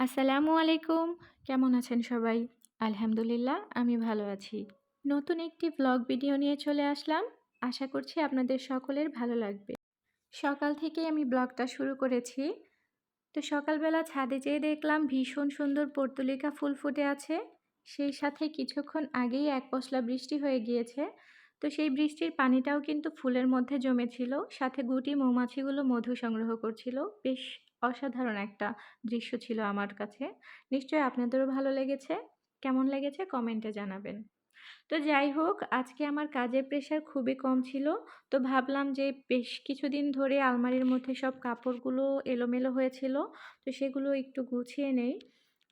আসসালামু আলাইকুম। কেমন আছেন সবাই? আলহামদুলিল্লাহ, আমি ভালো আছি। নতুন একটি ব্লগ ভিডিও নিয়ে চলে আসলাম। আশা করছি আপনাদের সকলের ভালো লাগবে। সকাল থেকে আমি ব্লগটা শুরু করেছি। তো সকালবেলা ছাদে যেয়ে দেখলাম ভীষণ সুন্দর পর্তুলিকা ফুল ফুটে আছে। সেই সাথে কিছুক্ষণ আগেই এক পশলা বৃষ্টি হয়ে গিয়েছে। তো সেই বৃষ্টির পানিটাও কিন্তু ফুলের মধ্যে জমেছিল। সাথে গুটি মৌমাছিগুলো মধু সংগ্রহ করছিল। বেশ অসাধারণ একটা দৃশ্য ছিল আমার কাছে। নিশ্চয়ই আপনাদেরও ভালো লেগেছে। কেমন লেগেছে কমেন্টে জানাবেন। তো যাই হোক, আজকে আমার কাজের প্রেশার খুবই কম ছিল। তো ভাবলাম যে বেশ কিছুদিন ধরে আলমারির মধ্যে সব কাপড়গুলো এলোমেলো হয়েছিল। তো সেগুলো একটু গুছিয়ে নেই।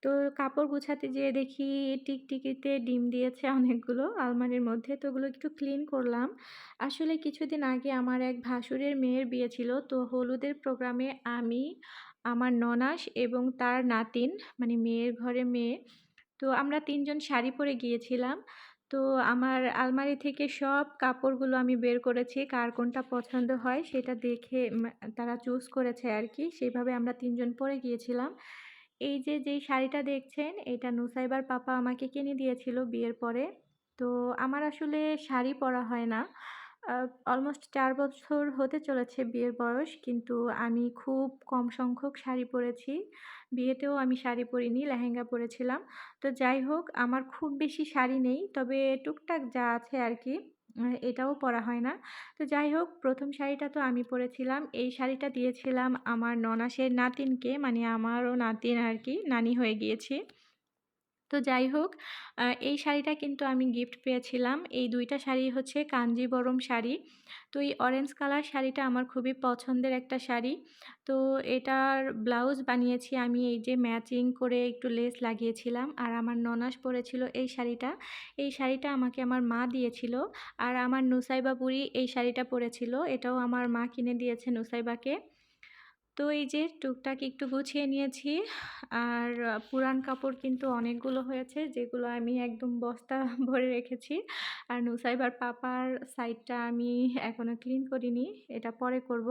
তো কাপড় গুছাতে যেয়ে দেখি টিকটিকিতে ডিম দিয়েছে অনেকগুলো আলমারির মধ্যে। তো ওগুলো একটু ক্লিন করলাম। আসলে কিছুদিন আগে আমার এক ভাসুরের মেয়ের বিয়ে ছিল। তো হলুদের প্রোগ্রামে আমি, আমার ননাস এবং তার নাতিন মানে মেয়ের ঘরে মেয়ে, তো আমরা তিনজন শাড়ি পরে গিয়েছিলাম। তো আমার আলমারি থেকে সব কাপড়গুলো আমি বের করেছি, কার কোনটা পছন্দ হয় সেটা দেখে তারা চুজ করেছে আর কি। সেইভাবে আমরা তিনজন পরে গিয়েছিলাম। এই যে যেই শাড়িটা দেখছেন, এটা নুসাইবার পাপা আমাকে কিনে দিয়েছিল বিয়ের পরে। তো আমার আসলে শাড়ি পরা হয় না। অলমোস্ট চার বছর হতে চলেছে বিয়ের বয়স, কিন্তু আমি খুব কম সংখ্যক শাড়ি পরেছি। বিয়েতেও আমি শাড়ি পরিনি, লেহেঙ্গা পরেছিলাম। তো যাই হোক, আমার খুব বেশি শাড়ি নেই, তবে টুকটাক যা আছে আর কি। এটাও পরা হয় না। তো যাই হোক, প্রথম শাড়িটা তো আমি পরেছিলাম। এই শাড়িটা দিয়েছিলাম আমার ননাসের নাতিনকে মানে আমারও নাতিন আর কি, নানি হয়ে গিয়েছে। তো যাই হোক এই শাড়িটা কিন্তু আমি গিফট পেয়েছিলাম। এই দুইটা শাড়ি হচ্ছে কাঞ্জিবরম শাড়ি। তো এই অরেঞ্জ কালার শাড়িটা আমার খুবই পছন্দের একটা শাড়ি। তো এটার ব্লাউজ বানিয়েছি আমি, এই যে ম্যাচিং করে একটু লেস লাগিয়েছিলাম আর আমার ননাস পরেছিল এই শাড়িটা। এই শাড়িটা আমাকে আমার মা দিয়েছিল আর আমার নুসাইবা বুড়ি এই শাড়িটা পরেছিল। এটাও আমার মা কিনে দিয়েছে নুসাইবাকে। তো এই যে টুকটাক একটু গুছিয়ে নিয়েছি। আর পুরান কাপড় কিন্তু অনেকগুলো হয়েছে, যেগুলো আমি একদম বস্তা ভরে রেখেছি। আর নুসাইবার পাপার সাইডটা আমি এখনও ক্লিন করিনি, এটা পরে করব।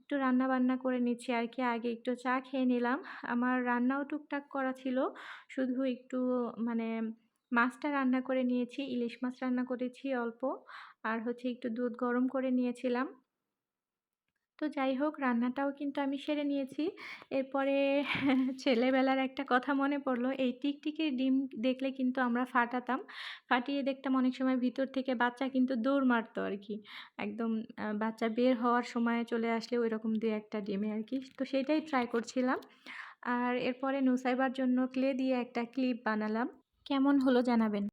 একটু রান্না বান্না করে নিচ্ছি আর কি, আগে একটু চা খেয়ে নিলাম। আমার রান্নাও টুকটাক করা ছিল, শুধু একটু মানে মাছটা রান্না করে নিয়েছি, ইলিশ মাছ রান্না করেছি অল্প। আর হচ্ছে একটু দুধ গরম করে নিয়েছিলাম। তো যাই হোক, রান্নাটাও কিন্তু আমি সেরে নিয়েছি। এরপরে ছেলেবেলার একটা কথা মনে পড়ল, এই টিকটিকির ডিম দেখলে কিন্তু আমরা ফাটাতাম। ফাটিয়ে দেখতাম অনেক সময় ভিতর থেকে বাচ্চা কিন্তু দৌড় মারতো আর কি। একদম বাচ্চা বের হওয়ার সময় চলে আসলে ওই রকম দু একটা ডিমে আর কি। তো সেটাই ট্রাই করছিলাম। আর এরপরে নুসাইবার জন্য ক্লে দিয়ে একটা ক্লিপ বানালাম। কেমন হলো জানাবেন?